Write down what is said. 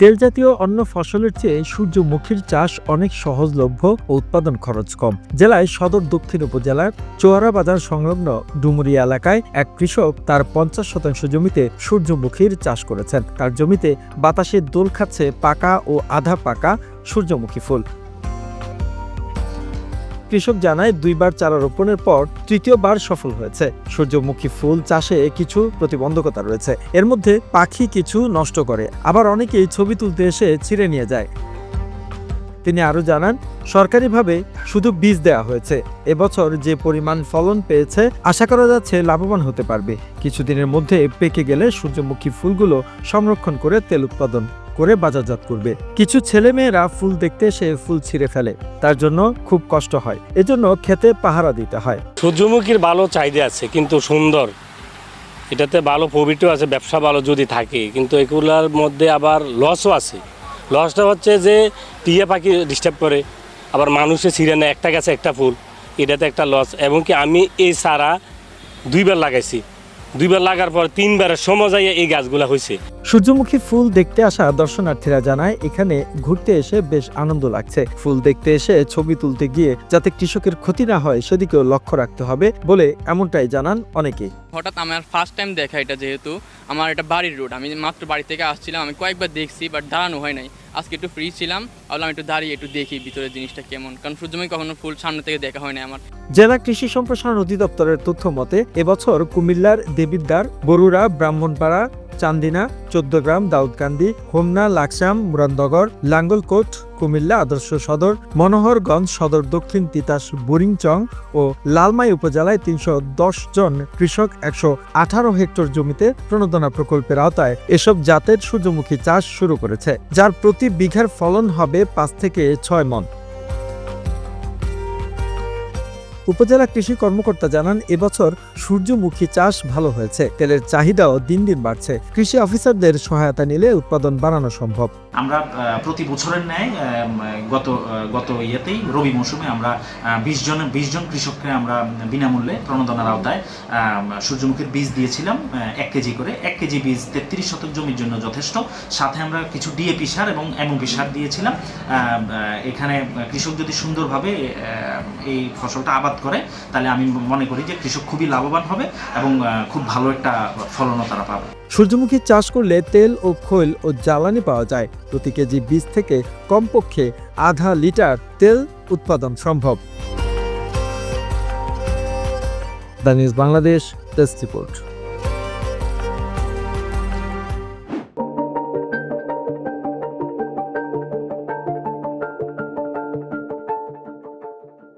তেল জাতীয় অন্য ফসলের চেয়ে সূর্যমুখীর চাষ অনেক সহজলভ্য ও উৎপাদন খরচ কম। জেলায় সদর দক্ষিণ উপজেলার চোয়ারা বাজার সংলগ্ন ডুমুরি এলাকায় এক কৃষক তার পঞ্চাশ শতাংশ জমিতে সূর্যমুখীর চাষ করেছেন। তার জমিতে বাতাসে দোল খাচ্ছে পাকা ও আধা পাকা সূর্যমুখী ফুল। কৃষক জানায়, দুইবার চারা রোপণের পর তৃতীয়বার সফল হয়েছে। সূর্যমুখী ফুল চাষে কিছু প্রতিবন্ধকতা রয়েছে। এর মধ্যে পাখি কিছু নষ্ট করে। আবার অনেকেই ছবি তুলতে এসে ছিঁড়ে নিয়ে যায়। তিনি আরও জানান, সরকারিভাবে শুধু বীজ দেওয়া হয়েছে। এবছর যে পরিমাণ ফলন পেয়েছে, আশা করা যাচ্ছে লাভবান হতে পারবে। কিছুদিনের মধ্যে পেকে গেলে সূর্যমুখী ফুলগুলো সংরক্ষণ করে তেল উৎপাদন করে বাজারজাত করবে। কিছু ছেলেমেয়েরা ফুল দেখতে এসে ফুল ছিঁড়ে ফেলে। তার জন্য খুব কষ্ট হয়। এজন্য খেতে পাহারা দিতে হয়। সূর্যমুখীর ভালো চাহিদা আছে, কিন্তু সুন্দর। এটাতে ভালো প্রফিটও আছে, ব্যবসা ভালো যদি থাকে। কিন্তু এগুলার মধ্যে আবার লসও আছে। লসটা হচ্ছে যে টিয়া পাখি ডিস্টার্ব করে, আবার মানুষে ছিঁড়ে নেয়। একটা গাছে একটা ফুল। এটাতে একটা লস এবং কি আমি এই সারা দুইবার লাগাইছি। দুইবার লাগার পর তিনবার সময় যাইয়া এই গাছগুলা হয়েছে সূর্যমুখী ফুল দেখতে আসা দর্শনার্থীরা জানায়, এখানে ঘুরতে এসে বেশ আনন্দ লাগছে। ফুল দেখতে এসে ছবি তুলতে গিয়ে যাতে কৃষকের ক্ষতি না হয়, সেদিকেও লক্ষ্য রাখতে হবে বলে এমনটাই জানান অনেকেই। হঠাৎ আমার ফার্স্ট টাইম দেখা এটা যেহেতু, আমার এটা বাড়ির রোড আমি মাত্র বাড়ি থেকে আসছিলাম, আমি কয়েকবার দেখছি বাট দাঁড়ানো হয় নাই। আজকে একটু ফ্রি ছিলাম, ভাবলাম একটু দাঁড়িয়ে একটু দেখি ভিতরের জিনিসটা কেমন। কারণ কখনো ফুল সামনে থেকে দেখা হয় না আমার। জেলা কৃষি সম্প্রসারণ অধিদপ্তরের তথ্য মতে এবছর কুমিল্লার দেবিদ্বার, বরুড়া, ব্রাহ্মণপাড়া চান্দিনা, চোদ্দগ্রাম, দাউদকান্দি, হোমনা, লাকসাম মুরান্দগর লাঙ্গলকোট, কুমিল্লা আদর্শ সদর, মনোহরগঞ্জ সদর, দক্ষিণ তিতাস, বুরিংচং ও লালমাই উপজেলায় তিনশো দশ জন কৃষক একশো আঠারো হেক্টর জমিতে প্রণোদনা প্রকল্পের আওতায় এসব জাতের সূর্যমুখী চাষ শুরু করেছে, যার প্রতি বিঘার ফলন হবে পাঁচ থেকে ছয় মন। উপজেলা কৃষি কর্মকর্তা জানান, এবছর সূর্যমুখী চাষ ভালো হয়েছে। তেলের চাহিদাও দিন দিন বাড়ছে। কৃষি অফিসারদের সহায়তা নিলে উৎপাদন বাড়ানো সম্ভব। আমরা প্রতি বছরের ন্যায় গত গত ইয়েতেই, রবি মৌসুমে আমরা বিশ জন বিশ জন কৃষককে আমরা বিনামূল্যে প্রণোদনার আওতায় সূর্যমুখীর বীজ দিয়েছিলাম এক কেজি করে। এক কেজি বীজ তেত্রিশ শতক জমির জন্য যথেষ্ট। সাথে আমরা কিছু ডিএপি সার এবং এমওপি সার দিয়েছিলাম। এখানে কৃষক যদি সুন্দরভাবে এই ফসলটা আবাদ করে, তাহলে আমি মনে করি যে কৃষক খুবই লাভবান হবে এবং খুব ভালো একটা ফলনও তারা পাবে। সূর্যমুখী চাষ করলে তেল ও খৈল ও জ্বালানি পাওয়া যায়। প্রতি কেজি বীজ থেকে কমপক্ষে আধা লিটার তেল উৎপাদন সম্ভব। The news Bangladesh test report.